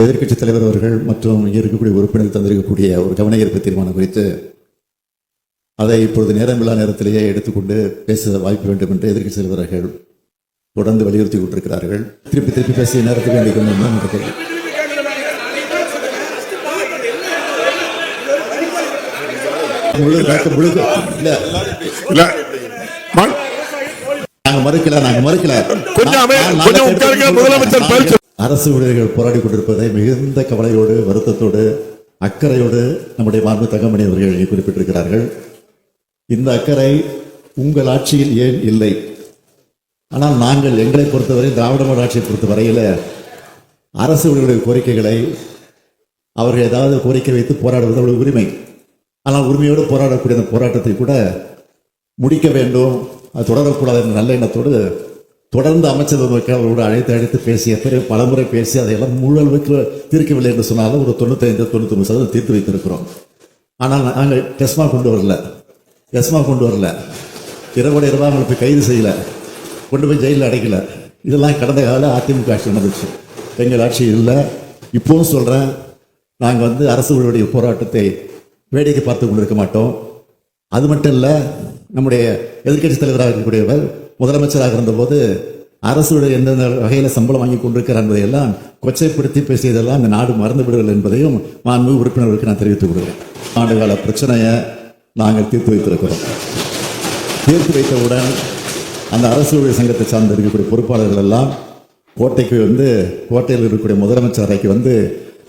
எதிர்க்கட்சித் தலைவர் அவர்கள் மற்றும் இங்கே இருக்கக்கூடிய உறுப்பினர் தந்திருக்கக்கூடிய ஒரு கவன ஈர்ப்பு தீர்மானம் குறித்து அதை இப்பொழுது நேரமில்லா நேரத்திலேயே எடுத்துக்கொண்டு பேச வாய்ப்பு வேண்டும் என்று எதிர்க்கட்சி தலைவர் அவர்கள் தொடர்ந்து வலியுறுத்தி கொண்டிருக்கிறார்கள். திருப்பி திருப்பி பேசிய நேரத்துக்கு வேண்டிக் கொண்டு நான் நினைக்கிறேன். முழு முழு இல்ல. இல்ல. மா- நாங்க மறுக்கல நாங்க மறுக்கல. கொஞ்சம் முதலமைச்சர் அரசு ஊழியர்கள் போராடி கொண்டிருப்பதை மிகுந்த கவலையோடு வருத்தத்தோடு அக்கறையோடு நம்முடைய மாண்பு தங்கமணி அவர்கள் இங்கே குறிப்பிட்டிருக்கிறார்கள். இந்த அக்கறை உங்கள் ஆட்சியில் ஏன் இல்லை? ஆனால் நாங்கள் எங்களை பொறுத்தவரை திராவிட ஆட்சியை பொறுத்த வரையில் அரசு ஊழியர்களுடைய கோரிக்கைகளை அவர்கள் ஏதாவது கோரிக்கை வைத்து போராடுவது அவர்கள் உரிமை. ஆனால் உரிமையோடு போராடக்கூடிய அந்த போராட்டத்தை கூட முடிக்க வேண்டும் அது தொடரக்கூடாது என்ற நல்ல எண்ணத்தோடு தொடர்ந்து அமைச்சர் அவர்களுக்கு அவரோடு அழைத்து அழைத்து பேசிய பிறகு பலமுறை பேசி அதையெல்லாம் முழு அளவுக்கு தீர்க்கவில்லை என்று சொன்னாலும் ஒரு தொண்ணூத்தைந்து தொண்ணூத்தொன்று சதவீதம் தீர்த்து வைத்திருக்கிறோம். ஆனால் நாங்கள் டெஸ்மா கொண்டு வரல. டெஸ்மா கொண்டு வரல. இரவோட இரவா அவங்களுக்கு போய் கைது செய்யல. கொண்டு போய் ஜெயிலில் அடைக்கல. இதெல்லாம் கடந்த கால அதிமுக ஆட்சி நடந்துச்சு. எங்கள் ஆட்சி இல்லை. இப்போவும் சொல்கிறேன் நாங்கள் வந்து அரசுகளுடைய போராட்டத்தை வேடிக்கை பார்த்து கொண்டிருக்க மாட்டோம். அது மட்டும் இல்லை நம்முடைய எதிர்கட்சி தலைவராக இருக்கக்கூடியவர் முதலமைச்சராக இருந்தபோது அரசுடைய எந்தெந்த வகையில் சம்பளம் வாங்கி கொண்டிருக்கிறார் என்பதையெல்லாம் கொச்சைப்படுத்தி பேசியதெல்லாம் இந்த நாடு மறந்து விடுதல் என்பதையும் மாண்பு உறுப்பினர்களுக்கு நான் தெரிவித்துக் கொள்கிறேன். ஆண்டுகால பிரச்சனையை நாங்கள் தீர்த்து வைத்திருக்கிறோம். தீர்த்து வைத்தவுடன் அந்த அரசு ஊழியர் சங்கத்தை சார்ந்து இருக்கக்கூடிய பொறுப்பாளர்கள் எல்லாம் கோட்டைக்கு வந்து கோட்டையில் இருக்கக்கூடிய முதலமைச்சர் அறைக்கு வந்து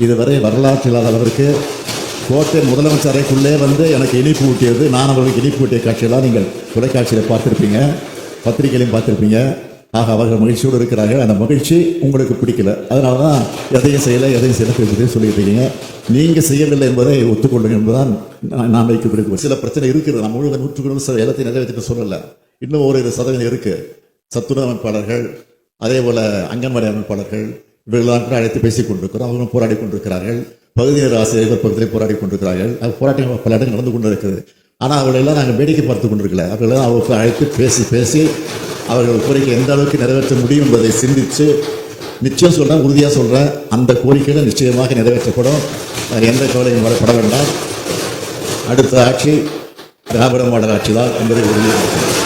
இதுவரை வரலாற்று இல்லாத அளவிற்கு கோட்டை முதலமைச்சர் அறைக்குள்ளே வந்து எனக்கு இனிப்பு ஊட்டியது நான் அவர்களுக்கு இனிப்பு ஊட்டிய காட்சியெல்லாம் நீங்கள் தொலைக்காட்சியில் பார்த்துருப்பீங்க. பத்திரிகையிலையும் பார்த்துருப்பீங்க. ஆக அவர்கள் மகிழ்ச்சியோடு இருக்கிறார்கள். அந்த மகிழ்ச்சி உங்களுக்கு பிடிக்கல. அதனால தான் எதையும் செய்யலை எதையும் செய்யலை என்பதை சொல்லிட்டு இருக்கீங்க. நீங்கள் செய்யவில்லை என்பதை ஒத்துக்கொள்ளுங்க என்பதுதான் நான் நான் வைக்கக்கூடிய சில பிரச்சனை இருக்குது. நம்ம முழுவதும் நூற்றுக்கு சில எல்லாத்தையும் நிறைவேற்றிட்டு சொல்லலை. இன்னும் ஒரு சதவீதம் இருக்குது சத்துணவு அமைப்பாளர்கள் அதே போல் அங்கன்வாடி அமைப்பாளர்கள் இவர்களெல்லாம் கூட அழைத்து பேசிக் கொண்டிருக்கிறோம். அவர்களும் போராடி கொண்டிருக்கிறார்கள். பகுதி நேர ஆசிரியர்கள் பகுதியில் போராடி கொண்டிருக்கிறார்கள். அது பல இடங்கள் நடந்து கொண்டு இருக்குது ஆனால் அவர்களெல்லாம் நாங்கள் வேடிக்கை பார்த்து கொண்டிருக்கல. அவர்களெல்லாம் அவருக்கு அழைத்து பேசி பேசி அவர்கள் கோரிக்கை எந்த அளவுக்கு நிறைவேற்ற முடியும் என்பதை சிந்தித்து நிச்சயம் சொல்கிறேன் உறுதியாக சொல்கிறேன் அந்த கோரிக்கைகள் நிச்சயமாக நிறைவேற்றப்படும். எந்த கவலையும் வரப்பட வேண்டாம். அடுத்த ஆட்சி திராவிட மாடல் ஆட்சி தான் என்பதை உறுதியாக